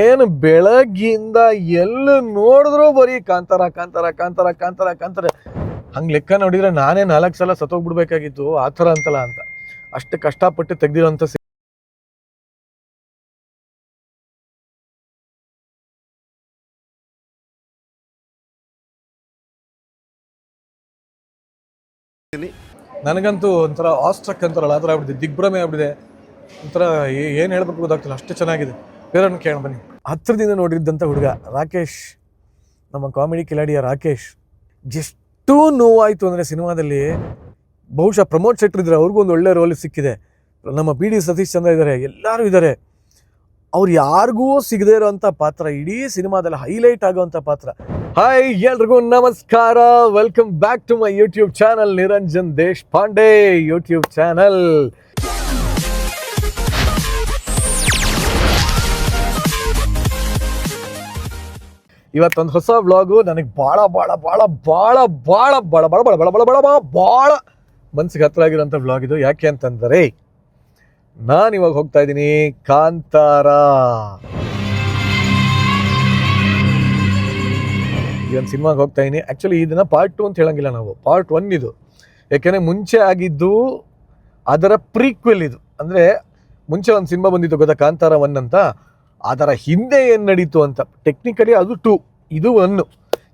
ಏನು ಬೆಳಗ್ಗಿಂದ ಎಲ್ಲ ನೋಡಿದ್ರು ಬರೀ ಕಾಂತಾರ ಕಾಂತಾರ ಕಾಂತಾರ ಕಾಂತಾರ ಕಾಂತಾರ. ಹಂಗೆ ಲೆಕ್ಕ ನೋಡಿದ್ರೆ ನಾನೇ ನಾಲ್ಕು ಸಲ ಸತ್ತೋಗ್ಬಿಡ್ಬೇಕಾಗಿತ್ತು. ಆ ಥರ ಅಂತಲ್ಲ ಅಂತ. ಅಷ್ಟು ಕಷ್ಟಪಟ್ಟು ತೆಗ್ದಿರೋಂಥ ನನಗಂತೂ ಒಂಥರ ಆಸ್ಟ್ರಕ್ ಅಂತಾರಲ್ಲ, ಆ ಥರ ಆಗ್ಬಿಟ್ಟಿದೆ ದಿಗ್ಭ್ರಮೆ ಆಗ್ಬಿಟ್ಟಿದೆ ಒಂಥರ ಏನು ಹೇಳ್ಬೇಕು ಗೊತ್ತಾಗ್ತಿಲ್ಲ. ಅಷ್ಟು ಚೆನ್ನಾಗಿದೆ. ಬೇರೆಯವ್ರನ್ನ ಕೇಳ ಬನ್ನಿ. ಹತ್ರದಿಂದ ನೋಡಿದ್ದಂಥ ಹುಡುಗ ರಾಕೇಶ್, ನಮ್ಮ ಕಾಮಿಡಿ ಕಿಲಾಡಿಯ ರಾಕೇಶ್, ಎಷ್ಟು ನೋವಾಯಿತು ಅಂದರೆ ಸಿನಿಮಾದಲ್ಲಿ ಬಹುಶಃ ಪ್ರಮೋದ್ ಶೆಟ್ರ್ ಇದ್ದಾರೆ ಅವ್ರಿಗೂ ಒಂದು ಒಳ್ಳೆ ರೋಲ್ ಸಿಕ್ಕಿದೆ. ನಮ್ಮ ಪಿ ಡಿ ಸತೀಶ್ ಚಂದ್ರ ಇದ್ದಾರೆ ಎಲ್ಲರೂ ಇದ್ದಾರೆ ಅವ್ರು ಯಾರಿಗೂ ಸಿಗದೇ ಇರೋವಂಥ ಪಾತ್ರ, ಇಡೀ ಸಿನಿಮಾದಲ್ಲಿ ಹೈಲೈಟ್ ಆಗುವಂಥ ಪಾತ್ರ. ಹಾಯ್ ಎಲ್ರಿಗೂ ನಮಸ್ಕಾರ. Welcome back to my YouTube channel Niranjan Deshpande. YouTube channel ಇವತ್ತೊಂದು ಹೊಸ ವ್ಲಾಗು ನನಗೆ ಭಾಳ ಭಾಳ ಭಾಳ ಭಾಳ ಭಾಳ ಭಾಳ ಭಾಳ ಭಾಳ ಭಾಳ ಭಾಳ ಭಾಳ ಭಾಳ ಭಾಳ ಹತ್ರ ಆಗಿರೋಂಥ ವ್ಲಾಗ್ ಇದು ಯಾಕೆ ಅಂತಂದರೆ ನಾನು ಇವಾಗ ಹೋಗ್ತಾ ಇದ್ದೀನಿ ಕಾಂತಾರ ಈ ಒಂದು ಸಿನಿಮಾಗೆ ಹೋಗ್ತಾ ಇದ್ದೀನಿ ಆ್ಯಕ್ಚುಲಿ ಇದನ್ನ ಪಾರ್ಟ್ ಟು ಅಂತ ಹೇಳಂಗಿಲ್ಲ ನಾವು ಪಾರ್ಟ್ ಒನ್ ಇದು ಯಾಕೆಂದರೆ ಮುಂಚೆ ಆಗಿದ್ದು ಅದರ ಪ್ರೀಕ್ವೆಲ್ ಇದು ಅಂದರೆ ಮುಂಚೆ ಒಂದು ಸಿನಿಮಾ ಬಂದಿತ್ತು ಗೊತ್ತಾ ಕಾಂತಾರ ಒನ್ ಅಂತ ಅದರ ಹಿಂದೆ ಏನು ನಡೀತು ಅಂತ. ಟೆಕ್ನಿಕಲಿ ಅದು ಟು ಇದು ಒನ್ನು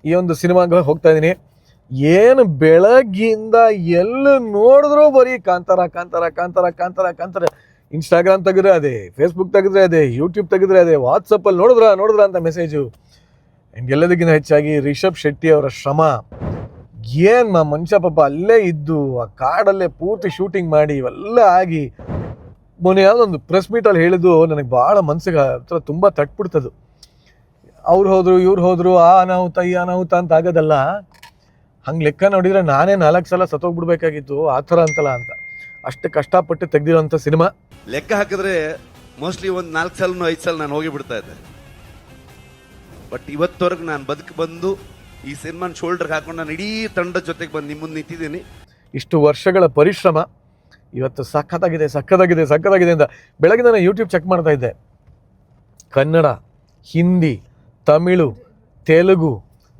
ಈ ಒಂದು ಸಿನಿಮಾಗೆ ಹೋಗ್ತಾ ಇದ್ದೀನಿ. ಏನು ಬೆಳಗ್ಗಿಂದ ಎಲ್ಲಿ ನೋಡಿದ್ರೂ ಬರೀ ಕಾಂತಾರ ಕಾಂತಾರ ಕಾಂತಾರ ಕಾಂತಾರ ಕಾಂತಾರ. ಇನ್ಸ್ಟಾಗ್ರಾಮ್ ತೆಗೆದ್ರೆ ಅದೇ ಫೇಸ್ಬುಕ್ ತೆಗೆದ್ರೆ ಅದೇ ಯೂಟ್ಯೂಬ್ ತೆಗೆದ್ರೆ ಅದೇ ವಾಟ್ಸಪ್ಪಲ್ಲಿ ನೋಡಿದ್ರ ನೋಡಿದ್ರ ಅಂತ ಮೆಸೇಜು ಆ್ಯಂಡ್ ಎಲ್ಲದಕ್ಕಿಂತ ಹೆಚ್ಚಾಗಿ ರಿಷಬ್ ಶೆಟ್ಟಿ ಅವರ ಶ್ರಮ. ಏನು ಮನುಷ್ಯ ಪಾಪ ಅಲ್ಲೇ ಇದ್ದು, ಆ ಕಾಡಲ್ಲೇ ಪೂರ್ತಿ ಶೂಟಿಂಗ್ ಮಾಡಿ, ಇವೆಲ್ಲ ಆಗಿ ಮೊನ್ನೆ ಯಾವುದೊಂದು ಪ್ರೆಸ್ ಮೀಟಲ್ಲಿ ಹೇಳಿದ್ದು ನನಗೆ ಭಾಳ ಮನ್ಸಿಗೆ ಹತ್ರ ತುಂಬ ತಟ್ಬಿಡ್ತದು. ಅವ್ರು ಹೋದರು ಇವ್ರು ಹೋದರು ಆ ಅನಾಹುತ ಈ ಅನಾಹುತ ಅಂತ ಆಗೋದಲ್ಲ. ಹಂಗೆ ಲೆಕ್ಕ ನೋಡಿದರೆ ನಾನೇ ನಾಲ್ಕು ಸಲ ಸತ್ತೋಗ್ಬಿಡ್ಬೇಕಾಗಿತ್ತು ಆ ಥರ ಅಂತಲ್ಲ ಅಂತ. ಅಷ್ಟು ಕಷ್ಟಪಟ್ಟು ತೆಗ್ದಿರೋಂಥ ಸಿನಿಮಾ. ಲೆಕ್ಕ ಹಾಕಿದ್ರೆ ಮೋಸ್ಟ್ಲಿ ಒಂದು ನಾಲ್ಕು ಸಲ ಐದು ಸಲ ನಾನು ಹೋಗಿ ಬಿಡ್ತಾ ಇದ್ದೆ. ಬಟ್ ಇವತ್ತವರೆಗೂ ನಾನು ಬದುಕು ಬಂದು ಈ ಸಿನಿಮಾನ ಶೋಲ್ಡರ್ಗೆ ಹಾಕೊಂಡು ನಾನು ಇಡೀ ತಂಡದ ಜೊತೆಗೆ ಬಂದು ನಿಮ್ಮ ಮುಂದೆ ನಿಂತಿದ್ದೀನಿ. ಇಷ್ಟು ವರ್ಷಗಳ ಪರಿಶ್ರಮ ಇವತ್ತು ಸಖತ್ತಾಗಿದೆ ಸಖತ್ತಾಗಿದೆ ಸಖತ್ತಾಗಿದೆ ಅಂತ ಬೆಳಗ್ಗೆ ನಾನು ಯೂಟ್ಯೂಬ್ ಚೆಕ್ ಮಾಡ್ತಾ ಇದ್ದೆ. ಕನ್ನಡ ಹಿಂದಿ ತಮಿಳು ತೆಲುಗು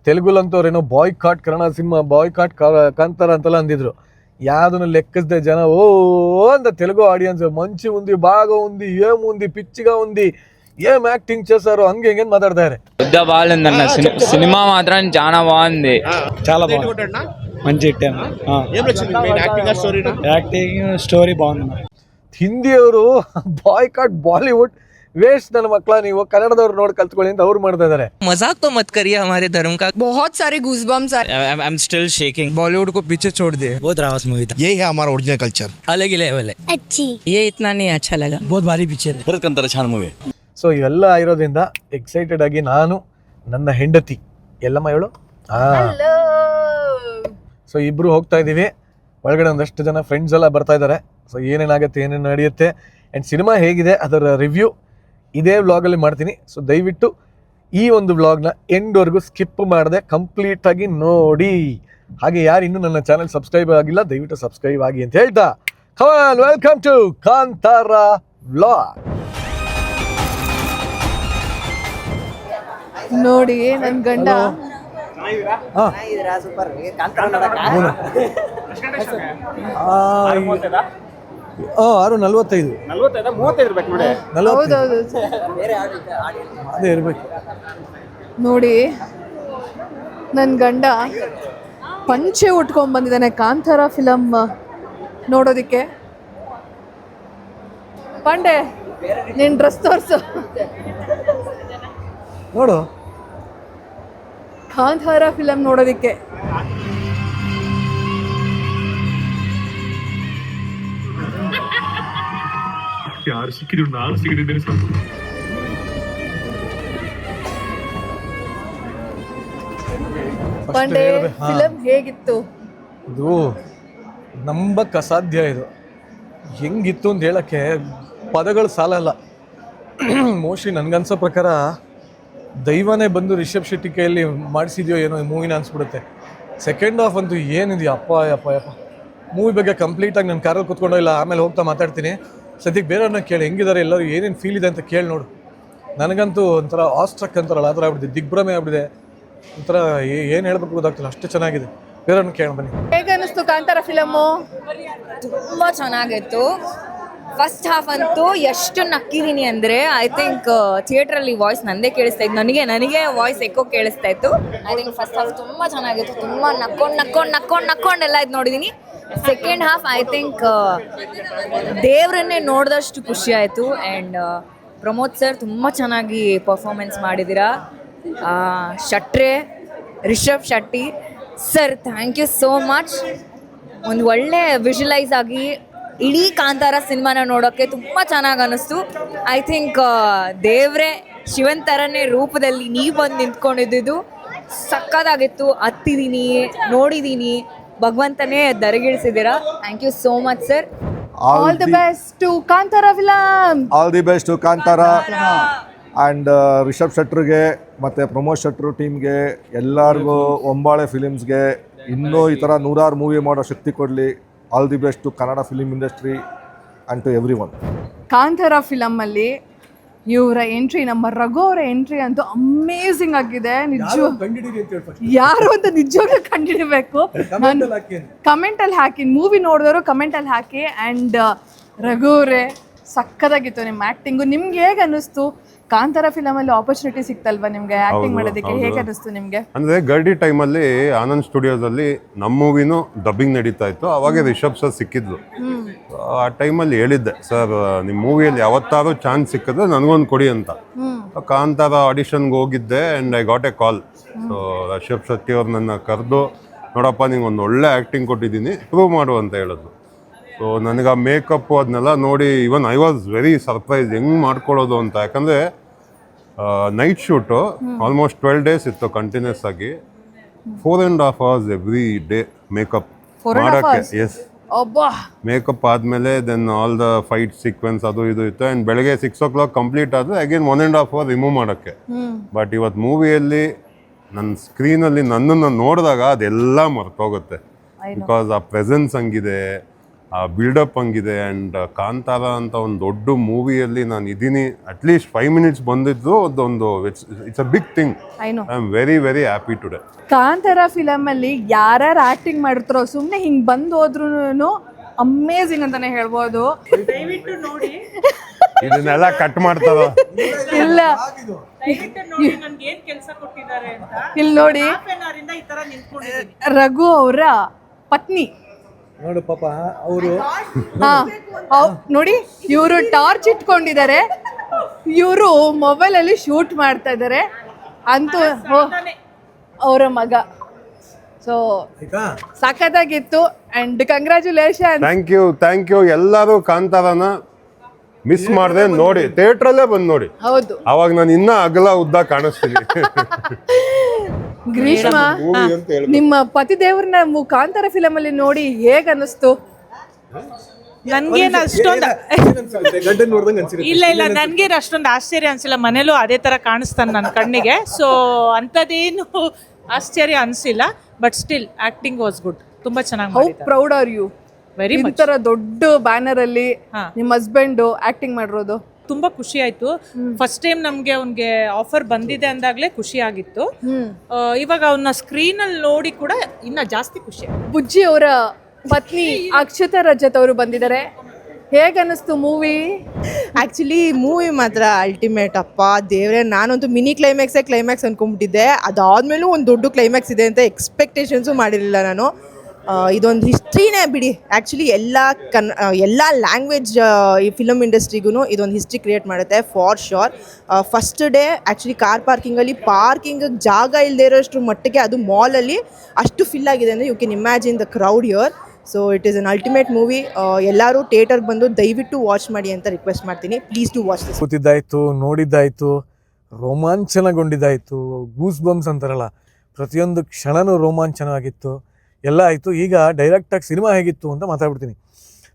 ತೆಲುಗುಲಂತವ್ರು ಏನೋ boycott Kannada cinema boycott Kantara ಅಂತೆಲ್ಲ ಅಂದಿದ್ರು. ಯಾವುದನ್ನು ಲೆಕ್ಕಿಸ್ದೆ ಜನ ಓ ಅಂತ ತೆಲುಗು ಆಡಿಯನ್ಸ್ ಮಂಚಿ ಉಂದಿ ಬಾಗ ఉంది ಏಮ್ ಉಂದಿ ಪಿಚ್ಚಿಗ ಉಂದಿ ఏం ಆಕ್ಟಿಂಗ್ చేశారు ಹಂಗೆ ఇంకేం ಮಾತಾಡ್ತಾರೆ ಸಿನಿಮಾ ಮಾತ್ರ సినిమా మాత్రం ಚಾಲ మంచి హిట్ అన్న యాక్టింగ్ స్టోరీ బాగుంది ಹಿಂದಿಯವರು ಬಾಯ್ ಕಾಟ್ ಬಾಲಿವುಡ್ ವೇಸ್ಟ್ ನನ್ನ ಮಕ್ಕಳ ನೀವು ಕನ್ನಡದವ್ರು ನೋಡಿ ಕಲ್ತ್ಕೊಳ್ಳಿ ಅಂತ ಅವ್ರು ಮಾಡ್ತಾ ಇದ್ದಾರೆ मजाक तो मत करिए हमारे धर्म का बहुत सारे गूजबम्स आए I am still shaking Bollywood को पीछे छोड़ दिए बहुत रावत मूवी था यही है हमारा ओरिजिनल कल्चर अलग ही लेवल है अच्छी ये इतना नहीं अच्छा लगा बहुत भारी पिक्चर है भरत कंतर छान मूवी ಸೊ ಇವೆಲ್ಲ ಇರೋದ್ರಿಂದ ಎಕ್ಸೈಟೆಡ್ ಆಗಿ ನಾನು ನನ್ನ ಹೆಂಡತಿ ಎಲ್ಲಮ್ಮ ಹೇಳು ಹಾಂ ಸೊ ಇಬ್ರು ಹೋಗ್ತಾ ಇದ್ದೀವಿ ಒಳಗಡೆ ಒಂದಷ್ಟು ಜನ ಫ್ರೆಂಡ್ಸ್ ಎಲ್ಲ ಬರ್ತಾ ಇದ್ದಾರೆ ಸೊ ಏನೇನಾಗುತ್ತೆ ಏನೇನು ನಡೆಯುತ್ತೆ ಆ್ಯಂಡ್ ಸಿನಿಮಾ ಹೇಗಿದೆ ಅದರ ರಿವ್ಯೂ ಇದೇ ವ್ಲಾಗಲ್ಲಿ ಮಾಡ್ತೀನಿ. ಸೊ ದಯವಿಟ್ಟು ಈ ಒಂದು ವ್ಲಾಗ್ನ ಎಂಡ್ವರೆಗೂ ಸ್ಕಿಪ್ ಮಾಡದೆ ಕಂಪ್ಲೀಟಾಗಿ ನೋಡಿ. ಹಾಗೆ ಯಾರು ಇನ್ನೂ ನನ್ನ ಚಾನಲ್ ಸಬ್ಸ್ಕ್ರೈಬ್ ಆಗಿಲ್ಲ ದಯವಿಟ್ಟು ಸಬ್ಸ್ಕ್ರೈಬ್ ಆಗಿ ಅಂತ ಹೇಳ್ತಾ. Come on welcome to Kantara vlog ನೋಡಿ ನನ್ನ ಗಂಡ ಆರು ನಲ್ವತ್ತೈದು. ಹೌದೌದು. ಅದೇ ಇರಬೇಕು. ನೋಡಿ ನನ್ನ ಗಂಡ ಪಂಚೆ ಉಟ್ಕೊಂಡ್ ಬಂದಿದ್ದಾನೆ ಕಾಂತಾರ ಫಿಲಮ್ ನೋಡೋದಿಕ್ಕೆ. ಪಾಂಡೆ ನಿನ್ ಡ್ರೆಸ್ ತೋರ್ಸು. ನೋಡು. ಕಾಂತಾರ ಫಿಲಮ್ ನೋಡೋದಿಕ್ಕೆ. ಯಾರು ಸಿಕ್ಕಿದ್ರು ನಾನು ಸಿಗದಿದ್ದೇನೆ ಸಾಕು. ಪಾಂಡೆ ಹಾ. ಫಿಲಮ್ ಹೇಗಿತ್ತು? ಇದು ನಂಬಕ್ಕೆ ಅಸಾಧ್ಯ ಇದು. ಹೆಂಗಿತ್ತು ಅಂತ ಹೇಳಕ್ಕೆ ಪದಗಳು ಸಾಲಲ್ಲ. ಮೋಸ್ಟ್ಲಿ ನನಗನ್ಸೋ ಪ್ರಕಾರ ದೈವನೇ ಬಂದು ರಿಷಬ್ ಶೆಟ್ಟಿ ಕೈಯಲ್ಲಿ ಮಾಡಿಸಿದ್ಯೋ ಏನೋ ಈ ಮೂವಿನ ಅನಿಸ್ಬಿಡುತ್ತೆ. ಸೆಕೆಂಡ್ ಹಾಫ್ ಅಂತೂ ಏನಿದೆಯಾ ಅಪ್ಪ ಅಪ್ಪ ಅಪ್ಪ ಮೂವಿ ಬಗ್ಗೆ ಕಂಪ್ಲೀಟಾಗಿ ನಾನು ಕಾರಲ್ಲಿ ಕೂತ್ಕೊಂಡು ಇಲ್ಲ ಆಮೇಲೆ ಹೋಗ್ತಾ ಮಾತಾಡ್ತೀನಿ. ಸದ್ಯಕ್ಕೆ ಬೇರೆಯವ್ರನ್ನ ಕೇಳಿ ಹೆಂಗಿದ್ದಾರೆ ಎಲ್ಲರೂ ಏನೇನು ಫೀಲ್ ಇದೆ ಅಂತ ಕೇಳಿ ನೋಡು. ನನಗಂತೂ ಒಂಥರ ಆಸ್ಟ್ರಕ್ ಅಂತಾರಲ್ಲ ಆ ಥರ ಆಗ್ಬಿಟ್ಟಿದೆ ದಿಗ್ಭ್ರಮೆ ಆಗ್ಬಿಟ್ಟಿದೆ ಒಂಥರ ಏನು ಹೇಳ್ಬೇಕು ಗೊತ್ತಾಗ್ತಿಲ್ಲ ಅಷ್ಟು ಚೆನ್ನಾಗಿದೆ. ಬೇರೆಯವ್ರನ್ನ ಕೇಳಿ ಬನ್ನಿ. ಹೇಗೆ ಅನಿಸ್ತು ಕಾಂತಾರ ಫಿಲಮ್ಮು ತುಂಬ ಚೆನ್ನಾಗಿತ್ತು. ಫಸ್ಟ್ ಹಾಫ್ ಅಂತೂ ಎಷ್ಟು ನಕ್ಕಿದ್ದೀನಿ ಅಂದರೆ ಐ ಥಿಂಕ್ ಥಿಯೇಟ್ರಲ್ಲಿ ವಾಯ್ಸ್ ನಂದೇ ಕೇಳಿಸ್ತಾ ಇತ್ತು. ನನಗೆ ನನಗೆ ವಾಯ್ಸ್ ಎಕ್ಕೋ ಕೇಳಿಸ್ತಾ ಇತ್ತು. ಐ ಥಿಂಕ್ ಫಸ್ಟ್ ಹಾಫ್ ತುಂಬ ಚೆನ್ನಾಗಿತ್ತು. ತುಂಬ ನಕ್ಕೊಂಡು ನಕ್ಕೊಂಡು ನಕ್ಕೊಂಡು ನಕ್ಕೊಂಡು ಎಲ್ಲ ಇದು ನೋಡಿದ್ದೀನಿ ಸೆಕೆಂಡ್ ಹಾಫ್ ಐ ಥಿಂಕ್ ದೇವರನ್ನೇ ನೋಡಿದಷ್ಟು ಖುಷಿ ಆಯಿತು. ಆ್ಯಂಡ್ ಪ್ರಮೋದ್ ಸರ್ ತುಂಬ ಚೆನ್ನಾಗಿ ಪರ್ಫಾರ್ಮೆನ್ಸ್ ಮಾಡಿದ್ದೀರಾ ಶಟ್ರೆ, Rishab Shetty. Sir thank you so much ಒಂದು ಒಳ್ಳೆ ವಿಜುವಲೈಸ್ ಆಗಿ ಇಡೀ ಕಾಂತಾರ ಸಿನಿಮಾನ ನೋಡೋಕ್ಕೆ ತುಂಬ ಚೆನ್ನಾಗಿ ಅನ್ನಿಸ್ತು ಐ ಥಿಂಕ್ ದೇವ್ರೆ ಶಿವನ್ ಥರನೇ ರೂಪದಲ್ಲಿ ನೀವು ಬಂದು ನಿಂತ್ಕೊಂಡಿದ್ದು ಸಕ್ಕದಾಗಿತ್ತು. ಹತ್ತಿದ್ದೀನಿ ನೋಡಿದ್ದೀನಿ ಭಗವಂತನೇ ದರಗಿಳಿಸಿದ್ದೀರಾ. Thank you so much sir all the best to Kantara film all the best Kantara. And Rishab ಶೆಟ್ರಿಗೆ ಮತ್ತು ಪ್ರಮೋದ್ ಶೆಟ್ರು ಟೀಮ್ಗೆ ಎಲ್ಲರಿಗೂ ಒಂಬಾಳೆ ಫಿಲಿಮ್ಸ್ಗೆ ಇನ್ನೂ ಈ ಥರ ನೂರಾರು ಮೂವಿ ಮಾಡೋ ಶಕ್ತಿ ಕೊಡಲಿ. All the best to Kannada film industry and to everyone Kantara ಫಿಲಮಲ್ಲಿ ಇವರ ಎಂಟ್ರಿ ನಮ್ಮ ರಘು ಅವರ ಎಂಟ್ರಿ ಅಂತೂ ಅಮೇಝಿಂಗ್ ಆಗಿದೆ. ನಿಜ ಯಾರು ಅಂತ ನಿಜವಾಗ್ಲೂ ಕಂಡಿಡಿಬೇಕು. ನಾನು ಕಮೆಂಟಲ್ಲಿ ಹಾಕಿ ಮೂವಿ ನೋಡಿದವರು ಕಮೆಂಟಲ್ಲಿ ಹಾಕಿ ಆ್ಯಂಡ್ ರಘು ಅವರೇ ಸಕ್ಕದಾಗಿತ್ತು ನಿಮ್ಮ ಆ್ಯಕ್ಟಿಂಗು ನಿಮ್ಗೆ ಹೇಗೆ ಅನ್ನಿಸ್ತು? ಕಾಂತಾರ ಫಿಲಮಲ್ಲಿ ಆಪರ್ಚುನಿಟಿ ಸಿಕ್ತಲ್ವಾ ನಿಮ್ಗೆ? ಆಕ್ಟಿಂಗ್ ಮಾಡೋದಕ್ಕೆ ಹೇಗೆ ಅನಿಸ್ತು ನಿಮ್ಗೆ? ಅಂದ್ರೆ ಗರ್ಡಿ ಟೈಮ್ ಅಲ್ಲಿ ಆನಂದ್ ಸ್ಟುಡಿಯೋದಲ್ಲಿ ನಮ್ಮ ಮೂವಿನೂ ಡಬ್ಬಿಂಗ್ ನಡೀತಾ ಇತ್ತು. ಅವಾಗ ರಿಷಬ್ ಸರ್ ಸಿಕ್ಕಿದ್ರು ಆ ಟೈಮಲ್ಲಿ ಹೇಳಿದ್ದೆ ಸರ್ ನಿಮ್ಮ ಮೂವಿಯಲ್ಲಿ ಯಾವತ್ತಾದ್ರೂ ಚಾನ್ಸ್ ಸಿಕ್ಕಿದ್ರೆ ನನಗೊಂದು ಕೊಡಿ ಅಂತ. ಕಾಂತಾರ ಆಡಿಷನ್ಗೆ ಹೋಗಿದ್ದೆ and I got a call so Rishab Shetty ಅವ್ರು ನನ್ನ ಕರೆದು ನೋಡಪ್ಪ ನಿಂಗೆ ಒಂದು ಒಳ್ಳೆ ಆ್ಯಕ್ಟಿಂಗ್ ಕೊಟ್ಟಿದ್ದೀನಿ ಪ್ರೂವ್ ಮಾಡು ಅಂತ ಹೇಳಿದ್ರು ಸೊ ನನಗೆ ಆ ಮೇಕಪ್ ಅದನ್ನೆಲ್ಲ ನೋಡಿ even I was very surprise ಹೆಂಗೆ ಮಾಡ್ಕೊಳ್ಳೋದು ಅಂತ. ಯಾಕಂದರೆ night shoot almost twelve days ಇತ್ತು ಕಂಟಿನ್ಯೂಸ್ ಆಗಿ. Four and half hours every day makeup ಮಾಡೋಕ್ಕೆ. ಎಸ್ ಮೇಕಪ್ ಆದಮೇಲೆ then all the fight sequence ಅದು ಇದು ಇತ್ತು. ಆ್ಯಂಡ್ ಬೆಳಗ್ಗೆ ಸಿಕ್ಸ್ ಓ ಕ್ಲಾಕ್ ಕಂಪ್ಲೀಟ್ ಆದರೆ again one and half hour remove ಮಾಡೋಕ್ಕೆ. ಬಟ್ ಇವತ್ತು ಮೂವಿಯಲ್ಲಿ ನನ್ನ ಸ್ಕ್ರೀನಲ್ಲಿ ನನ್ನನ್ನು ನೋಡಿದಾಗ ಅದೆಲ್ಲ ಮರ್ತೋಗುತ್ತೆ. ಬಿಕಾಸ್ ಆ ಪ್ರೆಸೆನ್ಸ್ ಹಂಗಿದೆ. ಆ ಬಿಲ್ಡಪ್ ಹಂಗಿದೆ ಆ್ಯಂಡ್ ಕಾಂತಾರ ಅಂತ ಒಂದು ದೊಡ್ಡ ಮೂವಿಯಲ್ಲಿ ನಾನು ಇದ್ದೀನಿ ಅಟ್ಲೀಸ್ಟ್ ಫೈವ್ ಮಿನಿಟ್ಸ್ ಬಂದಿದ್ದು ಅದೊಂದು it's it's a big thing I know I am very very happy today Kantara ಫಿಲಮಲ್ಲಿ ಯಾರ್ಯಾರು ಆ್ಯಕ್ಟಿಂಗ್ ಮಾಡಿರ್ತಾರೋ ಸುಮ್ಮನೆ ಹಿಂಗೆ ಬಂದು ಹೋದ್ರೂ ಅಮೇಝಿಂಗ್ ಅಂತಲೇ ಹೇಳ್ಬೋದು. ಇದನ್ನೆಲ್ಲ ಕಟ್ ಮಾಡ್ತಾರ? ಇಲ್ಲ. ಇಲ್ಲಿ ನೋಡಿ. ರಘು ಅವರ ಪತ್ನಿ. ನೋಡು ಪಾಪ ಅವರು ಹಾ ಅವ್- ನೋಡಿ ಇವರು ಟಾರ್ಚ್ ಇಟ್ಕೊಂಡಿದ್ದಾರೆ. ಇವರು ಮೊಬೈಲ್ ಅಲ್ಲಿ ಶೂಟ್ ಮಾಡ್ತಾ ಇದ್ದಾರೆ. ಅಂತೂ ಅವರ ಮಗ. ಸೊ ಆಯ್ತಾ? ಸಖತ್ತಾಗಿತ್ತು and congratulation thank you thank you ಎಲ್ಲರೂ ಕಾಂತಾರನ ಮಿಸ್ ಮಾಡದೆ. ನೋಡಿ ಥಿಯೇಟ್ರಲ್ಲೇ ಬಂದು ನೋಡಿ. ಹೌದು. ಅವಾಗ ನಾನು ಇನ್ನೂ ಅಗಲ ಉದ್ದ ಕಾಣಿಸ್ತೀನಿ. ಗ್ರೀಷ್ಮ ನಿಮ್ಮ ಪತಿ ದೇವ್ರನ್ನ ಮುಖಾಂತರ ಫಿಲಮ್ ಅಲ್ಲಿ ನೋಡಿ ಹೇಗ ಅನಿಸ್ತು ನನ್ಗೇನು ಅಷ್ಟೊಂದು ಇಲ್ಲ ಇಲ್ಲ ನನ್ಗೇನು ಅಷ್ಟೊಂದು ಆಶ್ಚರ್ಯ ಅನ್ಸಿಲ್ಲ. ಮನೇಲೂ ಅದೇ ತರ ಕಾಣಿಸ್ತಾನೆ ನನ್ನ ಕಣ್ಣಿಗೆ. ಸೊ ಅಂಥದ್ದೇನು ಆಶ್ಚರ್ಯ ಅನ್ಸಿಲ್ಲ. But still acting was good ತುಂಬಾ ಚೆನ್ನಾಗಿ how proud are you very much ತರ ದೊಡ್ಡ ಬ್ಯಾನರ್ ಅಲ್ಲಿ ಹಾ. ನಿಮ್ಮ ಹಸ್ಬೆಂಡ್ ಆಕ್ಟಿಂಗ್ ಮಾಡಿರೋದು? ತುಂಬಾ ಖುಷಿ ಆಯ್ತು. ಫಸ್ಟ್ ಟೈಮ್ ನಮ್ಗೆ ಅವ್ನಿಗೆ ಆಫರ್ ಬಂದಿದೆ ಅಂದಾಗ್ಲೇ ಖುಷಿ ಆಗಿತ್ತು. ಇವಾಗ ಅವನ್ನ ಸ್ಕ್ರೀನ್ ಅಲ್ಲಿ ನೋಡಿ ಕೂಡ ಇನ್ನ ಜಾಸ್ತಿ ಖುಷಿ ಆಯ್ತು. ಬುಜ್ಜಿ ಅವರ ಪತ್ನಿ ಅಕ್ಷತಾ ರಜತ್ ಅವರು ಬಂದಿದ್ದಾರೆ. ಹೇಗೆ ಅನ್ನಿಸ್ತು ಮೂವಿ ಆ್ಯಕ್ಚುಲಿ ಮೂವಿ ಮಾತ್ರ ಅಲ್ಟಿಮೇಟ್ ಅಪ್ಪ ದೇವ್ರೆ ನಾನೊಂದು ಮಿನಿ ಕ್ಲೈಮ್ಯಾಕ್ಸೇ ಕ್ಲೈಮ್ಯಾಕ್ಸ್ ಅನ್ಕೊಂಡ್ಬಿಟ್ಟಿದ್ದೆ. ಅದಾದ್ಮೇಲೂ ಒಂದು ದೊಡ್ಡ ಕ್ಲೈಮ್ಯಾಕ್ಸ್ ಇದೆ ಅಂತ ಎಕ್ಸ್ಪೆಕ್ಟೇಷನ್ಸು ಮಾಡಿರಲಿಲ್ಲ ನಾನು. ಇದೊಂದು ಹಿಸ್ಟ್ರಿನೇ ಬಿಡಿ. ಆ್ಯಕ್ಚುಲಿ ಎಲ್ಲ ಕನ್ ಎಲ್ಲ ಲ್ಯಾಂಗ್ವೇಜ್ ಈ ಫಿಲಮ್ ಇಂಡಸ್ಟ್ರಿಗೂ ಇದೊಂದು ಹಿಸ್ಟ್ರಿ ಕ್ರಿಯೇಟ್ ಮಾಡುತ್ತೆ for sure first day actually car ಪಾರ್ಕಿಂಗಲ್ಲಿ parking ಜಾಗ ಇಲ್ಲದೆ ಇರೋಷ್ಟು ಮಟ್ಟಿಗೆ ಅದು ಮಾಲಲ್ಲಿ ಅಷ್ಟು ಫಿಲ್ ಆಗಿದೆ ಅಂದರೆ you can imagine the crowd your so it is an ultimate movie ಎಲ್ಲರೂ ಥಿಯೇಟರ್ಗೆ ಬಂದು ದಯವಿಟ್ಟು ವಾಚ್ ಮಾಡಿ ಅಂತ ರಿಕ್ವೆಸ್ಟ್ ಮಾಡ್ತೀನಿ. ಪ್ಲೀಸ್ ಟು ವಾಚ್ ದಿಸ್ ನೋಡಿದ್ದಾಯಿತು, ರೋಮಾಂಚನಗೊಂಡಿದ್ದಾಯಿತು ಗೂಸ್ ಬಂಬ್ಸ್ ಅಂತಾರಲ್ಲ. ಪ್ರತಿಯೊಂದು ಕ್ಷಣನೂ ರೋಮಾಂಚನವಾಗಿತ್ತು. ಎಲ್ಲ ಆಯಿತು. ಈಗ ಡೈರೆಕ್ಟಾಗಿ ಸಿನಿಮಾ ಹೇಗಿತ್ತು ಅಂತ ಮಾತಾಡ್ಬಿಡ್ತೀನಿ.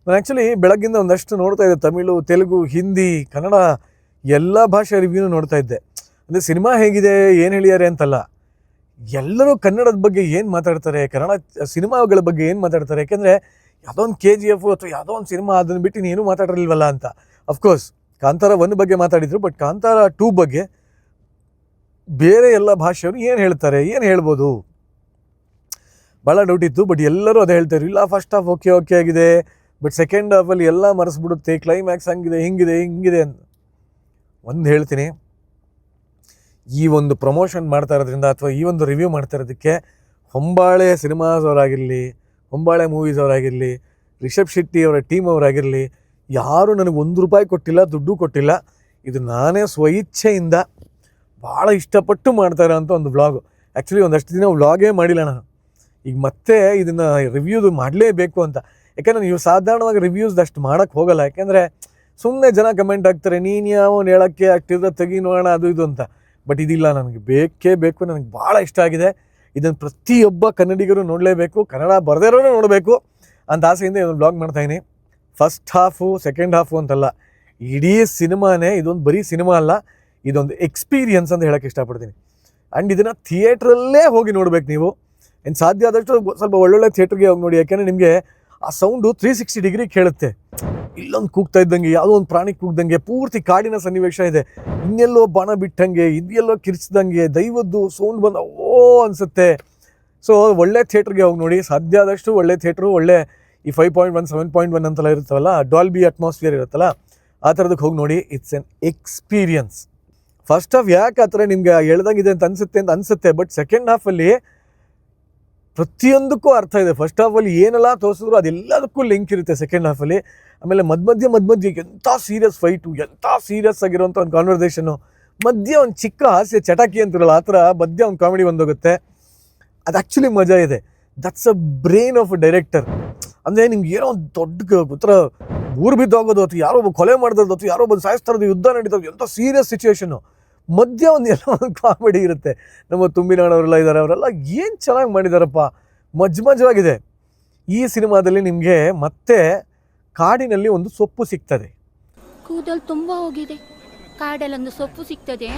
ನಾನು ಆ್ಯಕ್ಚುಲಿ ಬೆಳಗ್ಗಿಂದ ಒಂದಷ್ಟು ನೋಡ್ತಾ ಇದ್ದೆ ತಮಿಳು, ತೆಲುಗು, ಹಿಂದಿ, ಕನ್ನಡ ಎಲ್ಲ ಭಾಷೆ ರಿವ್ಯೂನು ನೋಡ್ತಾ ಇದ್ದೆ. ಅಂದರೆ ಸಿನಿಮಾ ಹೇಗಿದೆ, ಏನು ಹೇಳಿದ್ದಾರೆ ಅಂತಲ್ಲ. ಎಲ್ಲರೂ ಕನ್ನಡದ ಬಗ್ಗೆ ಏನು ಮಾತಾಡ್ತಾರೆ, ಕನ್ನಡ ಸಿನಿಮಾಗಳ ಬಗ್ಗೆ ಏನು ಮಾತಾಡ್ತಾರೆ, ಯಾಕೆಂದರೆ ಯಾವುದೋ ಒಂದು ಕೆ ಜಿ ಎಫ್ ಅಥವಾ ಯಾವುದೋ ಒಂದು ಸಿನಿಮಾ ಅದನ್ನು ಬಿಟ್ಟು ನೀನು ಮಾತಾಡಿರಲಿಲ್ವಲ್ಲ ಅಂತ. ಅಫ್ಕೋರ್ಸ್ ಕಾಂತಾರ ಒನ್ ಬಗ್ಗೆ ಮಾತಾಡಿದರು ಬಟ್ ಕಾಂತಾರ ಟೂ ಬಗ್ಗೆ ಬೇರೆ ಎಲ್ಲ ಭಾಷೆಯವರು ಏನು ಹೇಳ್ತಾರೆ, ಏನು ಹೇಳ್ಬೋದು? ಭಾಳ ಡೌಟ್ ಇತ್ತು ಬಟ್ ಎಲ್ಲರೂ ಅದೇ ಹೇಳ್ತಾರೆ ಇಲ್ಲ ಫಸ್ಟ್ ಹಾಫ್ ಓಕೆ ಓಕೆ ಆಗಿದೆ ಬಟ್ ಸೆಕೆಂಡ್ ಹಾಫಲ್ಲಿ ಎಲ್ಲ ಮರೆಸ್ಬಿಡುತ್ತೆ ಕ್ಲೈಮ್ಯಾಕ್ಸ್ ಹಂಗಿದೆ, ಹಿಂಗಿದೆ ಹಿಂಗಿದೆ ಅಂತ. ಒಂದು ಹೇಳ್ತೀನಿ, ಈ ಒಂದು ಪ್ರಮೋಷನ್ ಮಾಡ್ತಾ ಇರೋದ್ರಿಂದ ಅಥವಾ ಈ ಒಂದು ರಿವ್ಯೂ ಮಾಡ್ತಾ ಇರೋದಕ್ಕೆ ಹೊಂಬಾಳೆ ಸಿನಿಮಾಸ್ ಅವರಾಗಿರಲಿ ಹೊಂಬಾಳೆ ಮೂವೀಸ್ ಅವರಾಗಿರಲಿ ರಿಷಬ್ ಶೆಟ್ಟಿ ಅವರ ಟೀಮ್ ಅವರಾಗಿರಲಿ, ಯಾರೂ ನನಗೆ ಒಂದು ರೂಪಾಯಿ ಕೊಟ್ಟಿಲ್ಲ, ದುಡ್ಡು ಕೊಟ್ಟಿಲ್ಲ, ಇದು ನಾನೇ ಸ್ವಇಚ್ಛೆಯಿಂದ ಭಾಳ ಇಷ್ಟಪಟ್ಟು ಮಾಡ್ತಾ ಅಂತ ಒಂದು ವ್ಲಾಗು ಆ್ಯಕ್ಚುಲಿ ಒಂದಷ್ಟು ದಿನ ವ್ಲಾಗೇ ಮಾಡಿಲ್ಲ ನಾನು. ಈಗ ಮತ್ತೆ ಇದನ್ನು ರಿವ್ಯೂದು ಮಾಡಲೇಬೇಕು ಅಂತ. ಯಾಕಂದ್ರೆ ನೀವು ಸಾಧಾರಣವಾಗಿ ರಿವ್ಯೂಸ್ ಅಷ್ಟು ಮಾಡೋಕ್ಕೆ ಹೋಗಲ್ಲ. ಯಾಕೆಂದರೆ ಸುಮ್ಮನೆ ಜನ ಕಮೆಂಟ್ ಆಗ್ತಾರೆ ನೀನು ಯಾವನು ಹೇಳೋಕ್ಕೆ ಅಷ್ಟಿದ್ರೆ ತೆಗಿ ನೋಡೋಣ, ಅದು ಇದು ಅಂತ. ಬಟ್ ಇದಿಲ್ಲ, ನನಗೆ ಬೇಕೇ ಬೇಕು, ನನಗೆ ಭಾಳ ಇಷ್ಟ ಆಗಿದೆ. ಇದನ್ನು ಪ್ರತಿಯೊಬ್ಬ ಕನ್ನಡಿಗರು ನೋಡಲೇಬೇಕು, ಕನ್ನಡ ಬರದೇರೋನು ನೋಡಬೇಕು ಅಂತ ಆಸೆಯಿಂದ ಇದೊಂದು ಬ್ಲಾಗ್ ಮಾಡ್ತಾಯಿನಿ ಫಸ್ಟ್ ಹಾಫು ಸೆಕೆಂಡ್ ಹಾಫು ಅಂತಲ್ಲ. ಇಡೀ ಸಿನಿಮಾನೇ ಇದೊಂದು ಬರೀ ಸಿನಿಮಾ ಅಲ್ಲ, ಇದೊಂದು ಎಕ್ಸ್ಪೀರಿಯನ್ಸ್ ಅಂತ ಹೇಳೋಕ್ಕೆ ಇಷ್ಟಪಡ್ತೀನಿ. ಆ್ಯಂಡ್ ಇದನ್ನು ಥಿಯೇಟ್ರಲ್ಲೇ ಹೋಗಿ ನೋಡ್ಬೇಕು ನೀವು. ಏನು ಸಾಧ್ಯ ಆದಷ್ಟು ಸ್ವಲ್ಪ ಒಳ್ಳೊಳ್ಳೆ ಥಿಯೇಟ್ರಿಗೆ ಹೋಗಿ ನೋಡಿ. ಯಾಕೆಂದರೆ ನಿಮಗೆ ಆ ಸೌಂಡು ತ್ರೀ ಸಿಕ್ಸ್ಟಿ ಡಿಗ್ರಿ ಕೇಳುತ್ತೆ. ಇಲ್ಲೊಂದು ಕೂಗ್ತಾ ಇದ್ದಂಗೆ, ಯಾವುದೋ ಒಂದು ಪ್ರಾಣಿ ಕೂಗ್ದಂಗೆ, ಪೂರ್ತಿ ಕಾಡಿನ ಸನ್ನಿವೇಶ ಇದೆ. ಇನ್ನೆಲ್ಲೋ ಬಾಣ ಬಿಟ್ಟಂಗೆ ಇದೆಲ್ಲೋ ಕಿರ್ಚಿದಂಗೆ, ದೈವದ್ದು ಸೌಂಡ್ ಬಂದ, ಓ ಅನಿಸುತ್ತೆ. ಸೊ ಒಳ್ಳೆ ಥಿಯೇಟ್ರಿಗೆ ಹೋಗಿ ನೋಡಿ. ಸಾಧ್ಯ ಆದಷ್ಟು ಒಳ್ಳೆ ಥಿಯೇಟ್ರು ಒಳ್ಳೆ ಈ five point one seven point one ಅಂತೆಲ್ಲ ಇರುತ್ತವಲ್ಲ ಡಾಲ್ಬಿ ಅಟ್ಮಾಸ್ಫಿಯರ್ ಇರುತ್ತಲ್ಲ, ಆ ಥರದಕ್ಕೆ ಹೋಗಿ ನೋಡಿ. It's an experience first half ಯಾಕೆ ಆ ಥರ ನಿಮ್ಗೆ ಎಳ್ದಂಗಿದೆ ಅಂತ ಅನಿಸುತ್ತೆ ಅಂತ ಅನಿಸುತ್ತೆ ಬಟ್ ಸೆಕೆಂಡ್ ಹಾಫಲ್ಲಿ ಪ್ರತಿಯೊಂದಕ್ಕೂ ಅರ್ಥ ಇದೆ. ಫಸ್ಟ್ ಹಾಫಲ್ಲಿ ಏನೆಲ್ಲ ತೋರಿಸಿದ್ರು ಅದೆಲ್ಲದಕ್ಕೂ ಲಿಂಕ್ ಇರುತ್ತೆ ಸೆಕೆಂಡ್ ಹಾಫಲ್ಲಿ ಆಮೇಲೆ ಮಧ್ಯ ಮಧ್ಯೆ ಮಧ್ಯ ಎಂಥ ಸೀರಿಯಸ್ ಫೈಟು ಎಂಥ ಸೀರಿಯಸ್ ಆಗಿರೋಂಥ ಒಂದು ಕಾನ್ವರ್ಸೇಷನು ಮಧ್ಯೆ ಒಂದು ಚಿಕ್ಕ ಹಾಸ್ಯ ಚಟಾಕಿ ಅಂತಿರಲ್ಲ, ಆ ಥರ ಮಧ್ಯೆ ಒಂದು ಕಾಮಿಡಿ ಬಂದೋಗುತ್ತೆ. ಅದು ಆ್ಯಕ್ಚುಲಿ ಮಜಾ ಇದೆ. That's a brain of a director ಅಂದರೆ ನಿಮ್ಗೆ ಏನೋ ಒಂದು ದೊಡ್ಡ ಉತ್ತರ ಊರು ಬಿದ್ದೋಗೋದು, ಅಥವಾ ಯಾರೋ ಕೊಲೆ ಮಾಡಿದ್ರದ್ದು ಅಥವಾ ಯಾರೋ ಒಬ್ಬ ಸಾಯಿಸ್ತಾ ಇರೋದು, ಯುದ್ಧ ನಡೀತದೆ ಎಂಥ ಸೀರಿಯಸ್ ಸಿಚುವೇಶನ್ನು ಮಧ್ಯ ಒಂದು ಎಲ್ಲ ಒಂದು ಕಾಮಿಡಿ ಇರುತ್ತೆ. ನಮ್ಮ ತುಂಬಿನಾಡವರೆಲ್ಲ ಇದ್ದಾರೆ ಅವರೆಲ್ಲ ಏನು ಚೆನ್ನಾಗಿ ಮಾಡಿದಾರಪ್ಪ. ಮಜ್ ಮಜವಾಗಿದೆ. ಈ ಸಿನಿಮಾದಲ್ಲಿ ನಿಮಗೆ ಮತ್ತೆ ಕಾಡಿನಲ್ಲಿ ಒಂದು ಸೊಪ್ಪು ಸಿಗ್ತದೆ. ಕೂದಲು ತುಂಬಾ ಹೋಗಿದೆ. ಕಾಡಲ್ಲೊಂದು ಸೊಪ್ಪು ಸಿಗ್ತದೆ.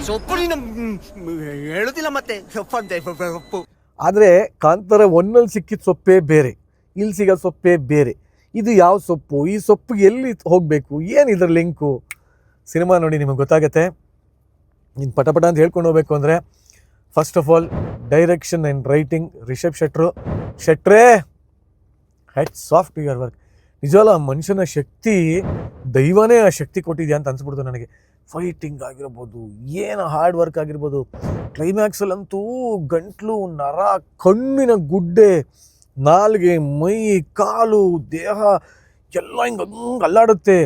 ಹೇಳುದಿಲ್ಲ ಮತ್ತೆ. ಸೊಪ್ಪಂತೆ ಸೊಪ್ಪು ಆದರೆ ಕಾಂತಾರ ಒನ್ನಲ್ಲಿ ಸಿಕ್ಕಿದ ಸೊಪ್ಪೇ ಬೇರೆ. ಇಲ್ಲಿ ಸಿಗೋ ಸೊಪ್ಪೇ ಬೇರೆ. ಇದು ಯಾವ ಸೊಪ್ಪು? ಈ ಸೊಪ್ಪು ಎಲ್ಲಿ ಹೋಗಬೇಕು? ಏನು ಇದರ ಲಿಂಕು ಸಿನಿಮಾ ನೋಡಿ ನಿಮಗೆ ಗೊತ್ತಾಗತ್ತೆ. ಇನ್ನು ಪಟಪಟ ಅಂತ ಹೇಳ್ಕೊಂಡು ಹೋಗ್ಬೇಕು ಅಂದರೆ first of all direction and writing Rishab ಶೆಟ್ರು ಶೆಟ್ರೇ ಹೆಟ್ ಸಾಫ್ಟ್ ಯುವರ್ ವರ್ಕ್ ನಿಜವಲ್ಲ ಆ ಮನುಷ್ಯನ ಶಕ್ತಿ, ದೈವನೇ ಆ ಶಕ್ತಿ ಕೊಟ್ಟಿದೆಯಾ ಅಂತ ಅನ್ಸ್ಬಿಡ್ತು ನನಗೆ. ಫೈಟಿಂಗ್ ಆಗಿರ್ಬೋದು, ಏನು ಹಾರ್ಡ್ ವರ್ಕ್ ಆಗಿರ್ಬೋದು ಕ್ಲೈಮ್ಯಾಕ್ಸಲ್ಲಂತೂ ಗಂಟ್ಲು, ನರ, ಕಣ್ಣಿನ ಗುಡ್ಡೆ, ನಾಲ್ಗೆ ಮೈ, ಕಾಲು, ದೇಹ, ಎಲ್ಲ ಹಿಂಗೆ ಹಂಗೆ ಅಲ್ಲಾಡುತ್ತೆ.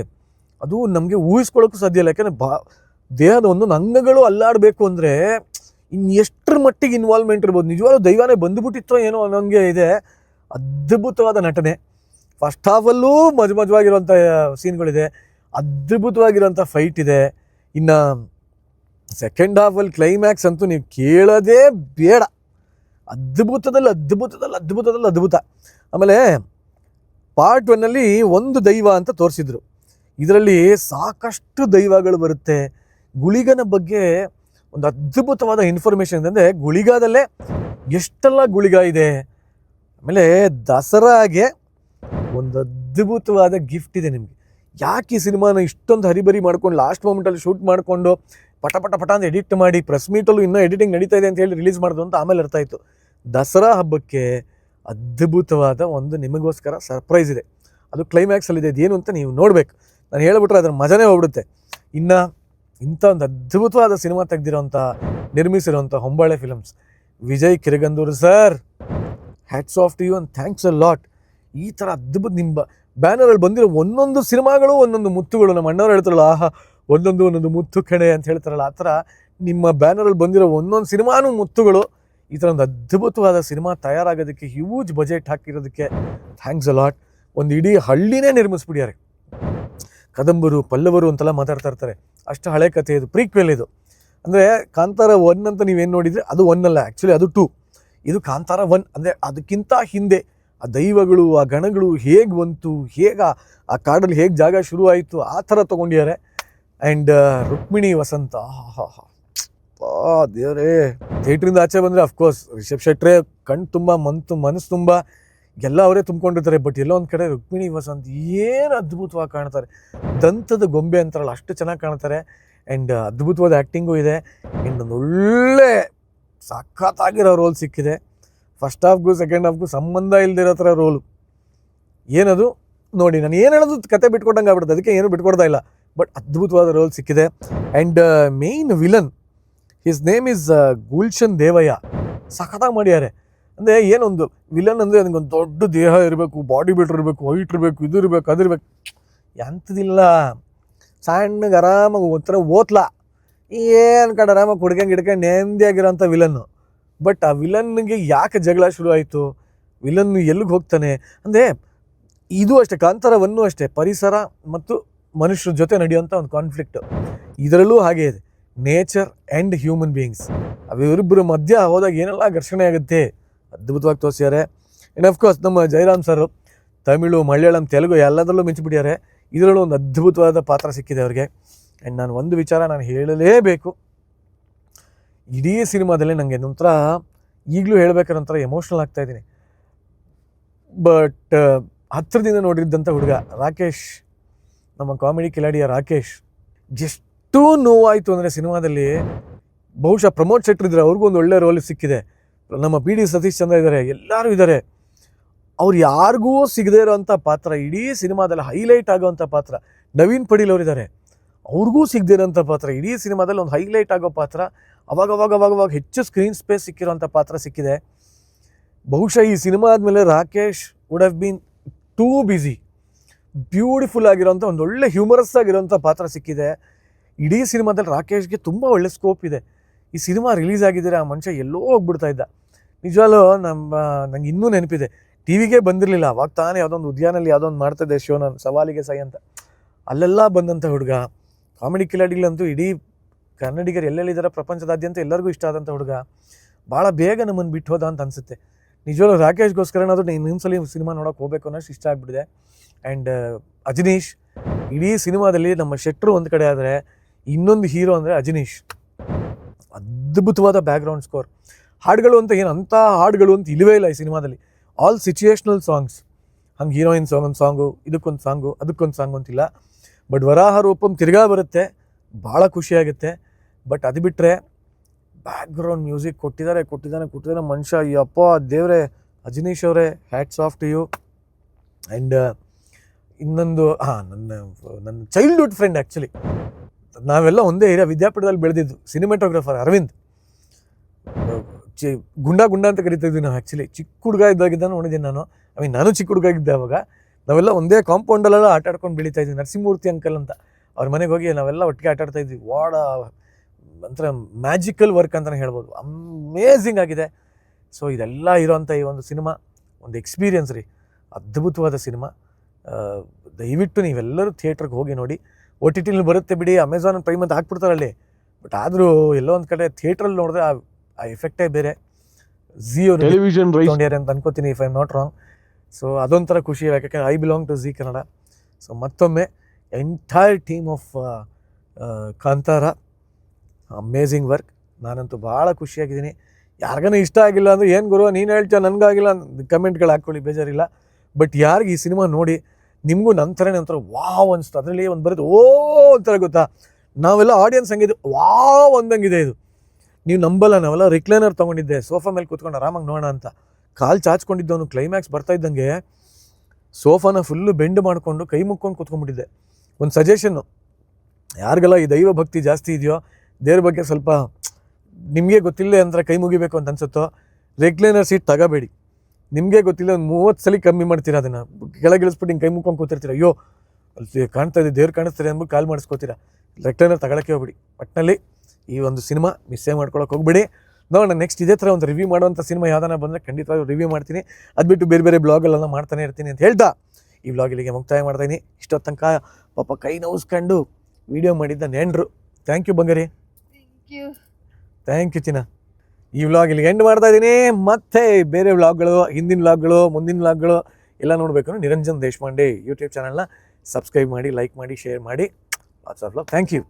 ಅದು ನಮಗೆ ಊಹಿಸ್ಕೊಳ್ಳೋಕ್ಕೂ ಸಾಧ್ಯ ಇಲ್ಲ. ಯಾಕಂದರೆ ಬಾ ದೇಹದ ಒಂದೊಂದು ಅಂಗಗಳು ಅಲ್ಲಾಡಬೇಕು ಅಂದರೆ ಇನ್ನು ಎಷ್ಟರ ಮಟ್ಟಿಗೆ ಇನ್ವಾಲ್ವ್ಮೆಂಟ್ ಇರ್ಬೋದು? ನಿಜವಾಗ್ಲೂ ದೈವಾನೇ ಬಂದುಬಿಟ್ಟಿತ್ತೋ ಏನೋ ಅನ್ನೋಂಗೆ ಇದೆ. ಅದ್ಭುತವಾದ ನಟನೆ. ಫಸ್ಟ್ ಹಾಫಲ್ಲೂ ಮಜ ಮಜವಾಗಿರುವಂಥ ಸೀನ್ಗಳಿದೆ. ಅದ್ಭುತವಾಗಿರೋಂಥ ಫೈಟ್ ಇದೆ. ಇನ್ನು ಸೆಕೆಂಡ್ ಹಾಫಲ್ಲಿ ಕ್ಲೈಮ್ಯಾಕ್ಸ್ ಅಂತೂ ನೀವು ಕೇಳೋದೇ ಬೇಡ. ಅದ್ಭುತದಲ್ಲಿ ಅದ್ಭುತದಲ್ಲಿ ಅದ್ಭುತದಲ್ಲಿ ಅದ್ಭುತ. ಆಮೇಲೆ ಪಾರ್ಟ್ ಒನ್ನಲ್ಲಿ ಒಂದು ದೈವ ಅಂತ ತೋರಿಸಿದ್ರು. ಇದರಲ್ಲಿ ಸಾಕಷ್ಟು ದೈವಗಳು ಬರುತ್ತೆ. ಗುಳಿಗನ ಬಗ್ಗೆ ಒಂದು ಅದ್ಭುತವಾದ ಇನ್ಫಾರ್ಮೇಷನ್ ಅಂದರೆ ಗುಳಿಗಾದಲ್ಲೇ ಎಷ್ಟೆಲ್ಲ ಗುಳಿಗ ಇದೆ. ಆಮೇಲೆ ದಸರಾಗೆ ಒಂದು ಅದ್ಭುತವಾದ ಗಿಫ್ಟ್ ಇದೆ ನಿಮಗೆ. ಯಾಕೆ ಈ ಸಿನಿಮಾನ ಇಷ್ಟೊಂದು ಹರಿಬರಿ ಮಾಡ್ಕೊಂಡು ಲಾಸ್ಟ್ ಮೂಮೆಂಟಲ್ಲಿ ಶೂಟ್ ಮಾಡಿಕೊಂಡು ಪಟ ಪಟ ಪಟ ಅಂತ ಎಡಿಟ್ ಮಾಡಿ ಪ್ರೆಸ್ ಮೀಟಲ್ಲೂ ಇನ್ನೂ ಎಡಿಟಿಂಗ್ ನಡೀತಾ ಇದೆ ಅಂತ ಹೇಳಿ ರಿಲೀಸ್ ಮಾಡೋದು ಅಂತ ಆಮೇಲೆ ಅರ್ಥ ಆಯಿತು. ದಸರಾ ಹಬ್ಬಕ್ಕೆ ಅದ್ಭುತವಾದ ಒಂದು ನಿಮಗೋಸ್ಕರ ಸರ್ಪ್ರೈಸ್ ಇದೆ. ಅದು ಕ್ಲೈಮ್ಯಾಕ್ಸಲ್ಲಿದೆ ಅದೇನು ಅಂತ ನೀವು ನೋಡಬೇಕು. ನಾನು ಹೇಳಿಬಿಟ್ರೆ ಅದರ ಮಜನೇ ಹೋಗ್ಬಿಡುತ್ತೆ. ಇನ್ನು ಇಂಥ ಒಂದು ಅದ್ಭುತವಾದ ಸಿನಿಮಾ ತೆಗೆದಿರೋಂಥ ನಿರ್ಮಿಸಿರುವಂಥ Hombale films Vijay Kiragandur sir hats off to you and thanks a lot ಈ ಥರ ಅದ್ಭುತ ನಿಮ್ಮ ಬ್ಯಾನರಲ್ಲಿ ಬಂದಿರೋ ಒಂದೊಂದು ಸಿನಿಮಾಗಳು, ಒಂದೊಂದು ಮುತ್ತುಗಳು, ನಮ್ಮ ಅಣ್ಣವ್ರು ಹೇಳ್ತಾರಲ್ಲ, ಆಹಾ, ಒಂದೊಂದು ಒಂದೊಂದು ಮುತ್ತು ಕಣೆ ಅಂತ ಹೇಳ್ತಾರಲ್ಲ, ಆ ಥರ ನಿಮ್ಮ ಬ್ಯಾನರಲ್ಲಿ ಬಂದಿರೋ ಒಂದೊಂದು ಸಿನಿಮಾನು ಮುತ್ತುಗಳು. ಈ ಥರ ಒಂದು ಅದ್ಭುತವಾದ ಸಿನಿಮಾ ತಯಾರಾಗೋದಕ್ಕೆ ಹ್ಯೂಜ್ ಬಜೆಟ್ ಹಾಕಿರೋದಕ್ಕೆ ಥ್ಯಾಂಕ್ಸ್ ಅ ಲಾಟ್ ಒಂದು ಇಡೀ ಹಳ್ಳಿನೇ ನಿರ್ಮಿಸ್ಬಿಡ್ಯಾರೆ ಕದಂಬರು, ಪಲ್ಲವರು ಅಂತೆಲ್ಲ ಮಾತಾಡ್ತಾ ಇರ್ತಾರೆ. ಅಷ್ಟು ಹಳೆ ಕಥೆ ಇದು ಪ್ರೀಕ್ವೆಲ್ ಇದು. ಅಂದರೆ ಕಾಂತಾರ ಒನ್ ಅಂತ ನೀವೇನು ನೋಡಿದರೆ? ಅದು ಒನ್ ಅಲ್ಲ ಆ್ಯಕ್ಚುಲಿ ಅದು ಟೂ ಇದು ಕಾಂತಾರ ಒನ್ ಅಂದರೆ ಅದಕ್ಕಿಂತ ಹಿಂದೆ ಆ ದೈವಗಳು, ಆ ಗಣಗಳು ಹೇಗೆ ಬಂತು, ಹೇಗೆ ಆ- ಕಾಡಲ್ಲಿ ಹೇಗೆ ಜಾಗ ಶುರು ಆಯಿತು, ಆ ಥರ ತೊಗೊಂಡಿದ್ದಾರೆ. ಆ್ಯಂಡ್ ರುಕ್ಮಿಣಿ ವಸಂತ ಹಾ ದೇವರೇ. ಥಿಯೇಟ್ರಿಂದ ಆಚೆ ಬಂದರೆ ಅಫ್ಕೋರ್ಸ್ ರಿಷಬ್ ಶೆಟ್ರೆ ಕಣ್ ತುಂಬ ಮಂತು ಮನಸ್ಸು ತುಂಬ ಎಲ್ಲ ಅವರೇ ತುಂಬ್ಕೊಂಡಿರ್ತಾರೆ ಬಟ್ ಎಲ್ಲೋ ಒಂದು ಕಡೆ ರುಕ್ಮಿಣಿ, ವಸಂತ್ ಏನು ಅದ್ಭುತವಾಗಿ ಕಾಣ್ತಾರೆ. ದಂತದ ಗೊಂಬೆ ಅಂತಾರಲ್ಲ, ಅಷ್ಟು ಚೆನ್ನಾಗಿ ಕಾಣ್ತಾರೆ. ಆ್ಯಂಡ್ ಅದ್ಭುತವಾದ ಆ್ಯಕ್ಟಿಂಗು ಇದೆ. ಆ್ಯಂಡ್ ಒಂದು ಒಳ್ಳೆ ಸಖತ್ತಾಗಿರೋ ರೋಲ್ ಸಿಕ್ಕಿದೆ. ಫಸ್ಟ್ ಹಾಫ್ಗೂ ಸೆಕೆಂಡ್ ಹಾಫ್ಗೂ ಸಂಬಂಧ ಇಲ್ದಿರೋ ಥರ ರೋಲು ಏನದು? ನೋಡಿ, ನಾನು ಏನು ಹೇಳೋದು ಕತೆ ಬಿಟ್ಕೊಟ್ಟಂಗೆ ಆಗ್ಬಿಡುತ್ತೆ. ಅದಕ್ಕೆ ಏನು ಬಿಟ್ಕೊಡ್ತಾ ಇಲ್ಲ. ಬಟ್ ಅದ್ಭುತವಾದ ರೋಲ್ ಸಿಕ್ಕಿದೆ. And main villain his name is Gulshan Devaiah. ಸಖತ್ತಾಗಿ ಮಾಡ್ಯಾರೆ ಅಂದರೆ ಏನೊಂದು ವಿಲನ್ ಅಂದರೆ ಒಂದು ದೊಡ್ಡ ದೇಹ ಇರಬೇಕು ಬಾಡಿ ಬಿಲ್ಡರ್ ಇರಬೇಕು ಹೈಟ್ ಇರಬೇಕು, ಇದು ಇರಬೇಕು, ಅದು ಇರಬೇಕು. ಎಂಥದಿಲ್ಲ. ಸಣ್ಣಗೆ ಆರಾಮಾಗಿ ಒಂಥರ ಓತ್ಲ ಏನು ಕಡೆ ಆರಾಮಾಗಿ ಕುಡ್ಕಂಗೆ ಹಿಡ್ಕೊಂಡು ನೆಮ್ಮದಿಯಾಗಿರೋಂಥ ವಿಲನ್ನು ಬಟ್ ಆ ವಿಲನ್ಗೆ ಯಾಕೆ ಜಗಳ ಶುರು ಆಯಿತು? ವಿಲನ್ ಎಲ್ಲಿಗೆ ಹೋಗ್ತಾನೆ? ಅಂದರೆ ಇದು ಅಷ್ಟೇ, ಕಾಂತಾರವನ್ನು ಅಷ್ಟೇ, ಪರಿಸರ ಮತ್ತು ಮನುಷ್ಯರ ಜೊತೆ ನಡೆಯುವಂಥ ಒಂದು ಕಾನ್ಫ್ಲಿಕ್ಟ್ ಇದರಲ್ಲೂ ಹಾಗೆ ಇದೆ. ನೇಚರ್ ಆ್ಯಂಡ್ ಹ್ಯೂಮನ್ ಬೀಯಿಂಗ್ಸ್ ಅವಿಬ್ಬರ ಮಧ್ಯ ಹೋದಾಗ ಏನೆಲ್ಲ ಘರ್ಷಣೆ ಆಗುತ್ತೆ? ಅದ್ಭುತವಾಗಿ ತೋರಿಸಿದ್ದಾರೆ. ಆ್ಯಂಡ್ ಅಫ್ಕೋರ್ಸ್ ನಮ್ಮ ಜಯರಾಮ್ ಸರ್ ತಮಿಳು, ಮಲಯಾಳಂ, ತೆಲುಗು ಎಲ್ಲದರಲ್ಲೂ ಮಿಂಚಿಬಿಟ್ಟಿದ್ದಾರೆ. ಇದರಲ್ಲೂ ಒಂದು ಅದ್ಭುತವಾದ ಪಾತ್ರ ಸಿಕ್ಕಿದೆ ಅವ್ರಿಗೆ. ಆ್ಯಂಡ್ ನಾನು ಒಂದು ವಿಚಾರ ನಾನು ಹೇಳಲೇಬೇಕು. ಇಡೀ ಸಿನಿಮಾದಲ್ಲಿ ನನಗೆ ನಂತರ ಈಗಲೂ ಹೇಳಬೇಕಾದ ನಂತರ ಎಮೋಷ್ನಲ್ ಆಗ್ತಾಯಿದ್ದೀನಿ ಬಟ್ ಹತ್ತಿರದಿಂದ ನೋಡಿದ್ದಂಥ ಹುಡುಗ ರಾಕೇಶ್, ನಮ್ಮ ಕಾಮಿಡಿ ಕಿಲಾಡಿಯ ರಾಕೇಶ್, ಎಷ್ಟು ನೋವಾಯಿತು ಅಂದರೆ ಸಿನಿಮಾದಲ್ಲಿ ಬಹುಶಃ ಪ್ರಮೋದ್ ಶೆಟ್ರ್ ಇದ್ರೆ ಅವ್ರಿಗೂ ಒಂದು ಒಳ್ಳೆ ರೋಲ್ ಸಿಕ್ಕಿದೆ. ನಮ್ಮ ಪಿ ಡಿ ಸತೀಶ್ ಚಂದ್ರ ಇದ್ದಾರೆ ಎಲ್ಲರೂ ಇದ್ದಾರೆ ಅವ್ರು ಯಾರಿಗೂ ಸಿಗದೇ ಇರೋವಂಥ ಪಾತ್ರ, ಇಡೀ ಸಿನಿಮಾದಲ್ಲಿ ಹೈಲೈಟ್ ಆಗೋವಂಥ ಪಾತ್ರ. ನವೀನ್ ಪಡೀಲ್ ಅವರಿದ್ದಾರೆ ಅವ್ರಿಗೂ ಸಿಗದೇ ಇರೋಂಥ ಪಾತ್ರ, ಇಡೀ ಸಿನಿಮಾದಲ್ಲಿ ಒಂದು ಹೈಲೈಟ್ ಆಗೋ ಪಾತ್ರ, ಅವಾಗ ಅವಾಗ ಅವಾಗ ಅವಾಗ ಹೆಚ್ಚು ಸ್ಕ್ರೀನ್ ಸ್ಪೇಸ್ ಸಿಕ್ಕಿರೋಂಥ ಪಾತ್ರ ಸಿಕ್ಕಿದೆ. ಬಹುಶಃ ಈ ಸಿನಿಮಾ ಆದಮೇಲೆ Rakesh would have been too busy beautiful ಆಗಿರೋಂಥ ಒಂದು ಒಳ್ಳೆ ಹ್ಯೂಮರಸ್ ಆಗಿರೋಂಥ ಪಾತ್ರ ಸಿಕ್ಕಿದೆ. ಇಡೀ ಸಿನಿಮಾದಲ್ಲಿ ರಾಕೇಶ್ಗೆ ತುಂಬ ಒಳ್ಳೆ ಸ್ಕೋಪ್ ಇದೆ. ಈ ಸಿನಿಮಾ ರಿಲೀಸ್ ಆಗಿದ್ದರೆ ಆ ಮನುಷ್ಯ ಎಲ್ಲೋ ಹೋಗ್ಬಿಡ್ತಾ ಇದ್ದ. ನಿಜವಾಗ್ಲು ನಮ್ಮ ನಂಗೆ ಇನ್ನೂ ನೆನಪಿದೆ. ಟಿ ವಿಗೆ ಬಂದಿರಲಿಲ್ಲ, ಅವಾಗ ತಾನೇ ಯಾವುದೊಂದು ಉದ್ಯಾನಲ್ಲಿ ಯಾವುದೊಂದು ಮಾಡ್ತಿದ್ದೆ ಶೋ ಸವಾಲಿಗೆ ಸೈ ಅಂತ. ಅಲ್ಲೆಲ್ಲ ಬಂದಂಥ ಹುಡುಗ, ಕಾಮಿಡಿ ಕಿಲಾಡಿಗಳಂತೂ ಇಡೀ ಕನ್ನಡಿಗರು ಎಲ್ಲೆಲ್ಲಿದ್ದಾರೆ ಪ್ರಪಂಚದಾದ್ಯಂತ ಎಲ್ಲರಿಗೂ ಇಷ್ಟ ಆದಂಥ ಹುಡುಗ ಭಾಳ ಬೇಗ ನಮ್ಮನ್ನು ಬಿಟ್ಟು ಹೋದ ಅಂತ ಅನಿಸುತ್ತೆ. ನಿಜವಾಗ್ಲೂ ರಾಕೇಶ್ಗೋಸ್ಕರನಾದ್ರೂ ನೀನು ಇನ್ನೊಂದ್ಸಲಿ ಸಿನಿಮಾ ನೋಡೋಕೆ ಹೋಗ್ಬೇಕು ಅನ್ನೋಷ್ಟು ಇಷ್ಟ ಆಗಿಬಿಟ್ಟಿದೆ. ಆ್ಯಂಡ್ ಅಜನೀಶ್, ಇಡೀ ಸಿನಿಮಾದಲ್ಲಿ ನಮ್ಮ ಶೆಟ್ರು ಒಂದು ಕಡೆ ಆದರೆ ಇನ್ನೊಂದು ಹೀರೋ ಅಂದರೆ ಅಜನೀಶ್. ಅದ್ಭುತವಾದ ಬ್ಯಾಕ್ಗ್ರೌಂಡ್ ಸ್ಕೋರ್ ಹಾಡುಗಳು ಅಂತ ಏನು ಅಂಥ ಹಾಡುಗಳು ಅಂತ ಇಲ್ಲವೇ ಇಲ್ಲ ಈ ಸಿನಿಮಾದಲ್ಲಿ. ಆಲ್ ಸಿಚುಯೇಷ್ನಲ್ ಸಾಂಗ್ಸ್ ಹಂಗೆ ಹೀರೋಯಿನ್ ಸಾಂಗ್ ಒಂದು ಸಾಂಗು ಇದಕ್ಕೊಂದು ಸಾಂಗು ಅದಕ್ಕೊಂದು ಸಾಂಗು ಅಂತಿಲ್ಲ. ಬಟ್ ವರಾಹ ರೂಪಂ ತಿರ್ಗಾ ಬರುತ್ತೆ. ಭಾಳ ಖುಷಿಯಾಗುತ್ತೆ ಬಟ್ ಅದು ಬಿಟ್ಟರೆ ಬ್ಯಾಕ್ಗ್ರೌಂಡ್ ಮ್ಯೂಸಿಕ್ ಕೊಟ್ಟಿದ್ದಾರೆ ಕೊಟ್ಟಿದ್ದಾನೆ ಕೊಟ್ಟಿದ್ದಾನೆ ಮನುಷ್ಯ. ಅಪ್ಪ, ದೇವರೇ, ಅಜನೀಶ್ ಅವರೇ hats off to you and ಇನ್ನೊಂದು, ಹಾಂ, ನನ್ನ ನನ್ನ ಚೈಲ್ಡ್ಹುಡ್ ಫ್ರೆಂಡ್ ಆ್ಯಕ್ಚುಲಿ ನಾವೆಲ್ಲ ಒಂದೇ ಏರಿಯಾ ವಿದ್ಯಾಪೀಠದಲ್ಲಿ ಬೆಳೆದಿದ್ದು ಸಿನಿಮಾಟೋಗ್ರಫರ್ ಅರವಿಂದ್. ಚಿ, ಗುಂಡ ಗುಂಡ ಅಂತ ಕರಿತಾ ಇದ್ವಿ ನಾವು ಆ್ಯಕ್ಚುಲಿ ಚಿಕ್ಕ ಹುಡುಗ ಇದ್ದಾಗಿದ್ದ ನೋಡಿದ್ದೀನಿ ನಾನು. ಐ ಮೀನ್ ನಾನು ಚಿಕ್ಕ ಹುಡುಗ ಇದ್ದೆ ಅವಾಗ. ನಾವೆಲ್ಲ ಒಂದೇ ಕಾಂಪೌಂಡಲ್ಲೆಲ್ಲ ಆಟ ಆಡ್ಕೊಂಡು ಬೆಳೀತಾ ಇದ್ವಿ. ನರಸಿಂಹಮೂರ್ತಿ ಅಂಕಲ್ ಅಂತ. ಅವ್ರ ಮನೆಗೆ ಹೋಗಿ ನಾವೆಲ್ಲ ಒಟ್ಟಿಗೆ ಆಟ ಆಡ್ತಾ ಇದ್ವಿ. ವಾಡ ಒಂಥರ ಮ್ಯಾಜಿಕಲ್ ವರ್ಕ್ ಅಂತಲೇ ಹೇಳ್ಬೋದು. ಅಮೇಝಿಂಗ್ ಆಗಿದೆ. ಸೊ ಇದೆಲ್ಲ ಇರೋಂಥ ಈ ಒಂದು ಸಿನಿಮಾ ಒಂದು ಎಕ್ಸ್ಪೀರಿಯನ್ಸ್ ರೀ. ಅದ್ಭುತವಾದ ಸಿನಿಮಾ ದಯವಿಟ್ಟು ನೀವೆಲ್ಲರೂ ಥಿಯೇಟ್ರಿಗೆ ಹೋಗಿ ನೋಡಿ. ಒ ಟಿ ಟಿಲಿ ಬರುತ್ತೆ ಬಿಡಿ ಅಮೆಝಾನ್ ಪ್ರೈಮ್ ಅಂತ ಹಾಕ್ಬಿಡ್ತಾರಲ್ಲಿ ಬಟ್ ಆದರೂ ಎಲ್ಲೋ ಒಂದು ಕಡೆ ಥಿಯೇಟ್ರಲ್ಲಿ ನೋಡಿದ್ರೆ ಆ ಎಫೆಕ್ಟೇ ಬೇರೆ. ಜಿಯೋ ಟೆಲಿವಿಷನ್ ಅಂತ ಅನ್ಕೋತೀನಿ if I not wrong so ಅದೊಂಥರ ಖುಷಿ ಯಾಕಂದರೆ I belong to Zee Kannada so ಮತ್ತೊಮ್ಮೆ entire team of Kantara amazing work ನಾನಂತೂ ಭಾಳ ಖುಷಿಯಾಗಿದ್ದೀನಿ. ಯಾರಿಗಾನ ಇಷ್ಟ ಆಗಿಲ್ಲ ಅಂದರೆ ಏನು ಗುರು ನೀನು ಹೇಳ್ತೀಯ ನನಗಾಗಿಲ್ಲ ಕಮೆಂಟ್ಗಳು ಹಾಕ್ಕೊಳ್ಳಿ ಬೇಜಾರಿಲ್ಲ. ಬಟ್ ಯಾರಿಗೆ ಈ ಸಿನಿಮಾ ನೋಡಿ ನಿಮಗೂ ನಂತರನೇ ಒಂಥರ ವಾವ್ ಅನಿಸ್ತು ಅದರಲ್ಲಿ ಒಂದು ಬರೋದು, ಓ ಒಂಥರ ಗೊತ್ತಾ? ನಾವೆಲ್ಲ ಆಡಿಯನ್ಸ್ ಹಂಗಿದೆ ವಾವ್ ಅಂದಂಗಿದೆ ಇದು. ನೀವು ನಂಬಲ್ಲ, ನಾವೆಲ್ಲ ರಿಕ್ಲೈನರ್ ತೊಗೊಂಡಿದ್ದೆ, ಸೋಫಾ ಮೇಲೆ ಕೂತ್ಕೊಂಡು ಆರಾಮಾಗಿ ನೋಡೋಣ ಅಂತ. ಕಾಲು ಚಾಚ್ಕೊಂಡಿದ್ದವನು ಕ್ಲೈಮ್ಯಾಕ್ಸ್ ಬರ್ತಾ ಇದ್ದಂಗೆ ಸೋಫಾನ ಫುಲ್ಲು ಬೆಂಡ್ ಮಾಡಿಕೊಂಡು ಕೈ ಮುಕ್ಕೊಂಡು ಕೂತ್ಕೊಂಡ್ಬಿಟ್ಟಿದ್ದೆ. ಒಂದು ಸಜೆಷನ್ನು ಯಾರಿಗೆಲ್ಲ ಈ ದೈವ ಭಕ್ತಿ ಜಾಸ್ತಿ ಇದೆಯೋ, ದೇವ್ರ ಬಗ್ಗೆ ಸ್ವಲ್ಪ ನಿಮಗೆ ಗೊತ್ತಿಲ್ಲದೆ ಅಂದ್ರೆ ಕೈ ಮುಗಿಬೇಕು ಅಂತ ಅನ್ಸುತ್ತೋ ರೆಗ್ಲೈನರ್ ಸೀಟ್ ತಗೋಬೇಡಿ. ನಿಮಗೆ ಗೊತ್ತಿಲ್ಲ ಒಂದು ಮೂವತ್ತು ಸಲ ಕಮ್ಮಿ ಮಾಡ್ತೀರಾ ಅದನ್ನು? ಕೆಳಗಿಳಿಸ್ಬಿಟ್ಟು ಹಿಂಗೆ ಕೈ ಮುಕ್ಕೊಂಡು ಕೂತಿರ್ತೀರ? ಅಯ್ಯೋ ಅಲ್ಲಿ ಕಾಣ್ತಾ ಇದೆ ದೇವ್ರು ಕಾಣಿಸ್ತಾರೆ ಅಂದ್ಬಿಟ್ಟು ಕಾಲ್ ಮಾಡಿಸ್ಕೋತೀರಾ? ರೆಕ್ಟರ್ನ ತಗೊಳಕ್ಕೆ ಹೋಗ್ಬಿಡಿ. ಒಟ್ಟಿನಲ್ಲಿ ಈ ಒಂದು ಸಿನಿಮಾ ಮಿಸ್ಸೇ ಮಾಡ್ಕೊಳಕ್ಕೆ ಹೋಗ್ಬಿಡಿ. ನೋಡೋಣ ನೆಕ್ಸ್ಟ್ ಇದೇ ಥರ ಒಂದು ರಿವ್ಯೂ ಮಾಡುವಂಥ ಸಿನಿಮಾ ಯಾವ್ದಾನ ಬಂದರೆ ಖಂಡಿತವಾಗಿ ರಿವ್ಯೂ ಮಾಡ್ತೀನಿ. ಅದು ಬಿಟ್ಟು ಬೇರೆ ಬೇರೆ ಬ್ಲಾಗಲ್ಲೆಲ್ಲ ಮಾಡ್ತಾನೆ ಇರ್ತೀನಿ ಅಂತ ಹೇಳ್ತಾ ಈ ಬ್ಲಾಗ್ ಇಲ್ಲಿಗೆ ಮುಕ್ತಾಯ ಮಾಡ್ತೀನಿ ಇಷ್ಟೊತ್ತು ತನಕ ಪಾಪ ಕೈ ನೋವಿಸ್ಕೊಂಡು ವೀಡಿಯೋ ಮಾಡಿದ್ದ ನೆಂಡ್ರು ಥ್ಯಾಂಕ್ ಯು ಬಂಗಾರಿ. ಥ್ಯಾಂಕ್ ಯು ಚಿನ್ನ. ಈ ವ್ಲಾಗ್ ಇಲ್ಲಿ ಎಂಡ್ ಮಾಡ್ತಾ ಇದ್ದೀನಿ. ಮತ್ತೆ ಬೇರೆ ವ್ಲಾಗ್ಗಳು ಹಿಂದಿನ ವ್ಲಾಗ್ಗಳು ಮುಂದಿನ ವ್ಲಾಗ್ಗಳು ಎಲ್ಲ ನೋಡಬೇಕು ನಿರಂಜನ್ ದೇಶಪಾಂಡೆ ಯೂಟ್ಯೂಬ್ ಚಾನಲ್ನ ಸಬ್ಸ್ಕ್ರೈಬ್ ಮಾಡಿ ಲೈಕ್ ಮಾಡಿ ಶೇರ್ ಮಾಡಿ. WhatsApp thank you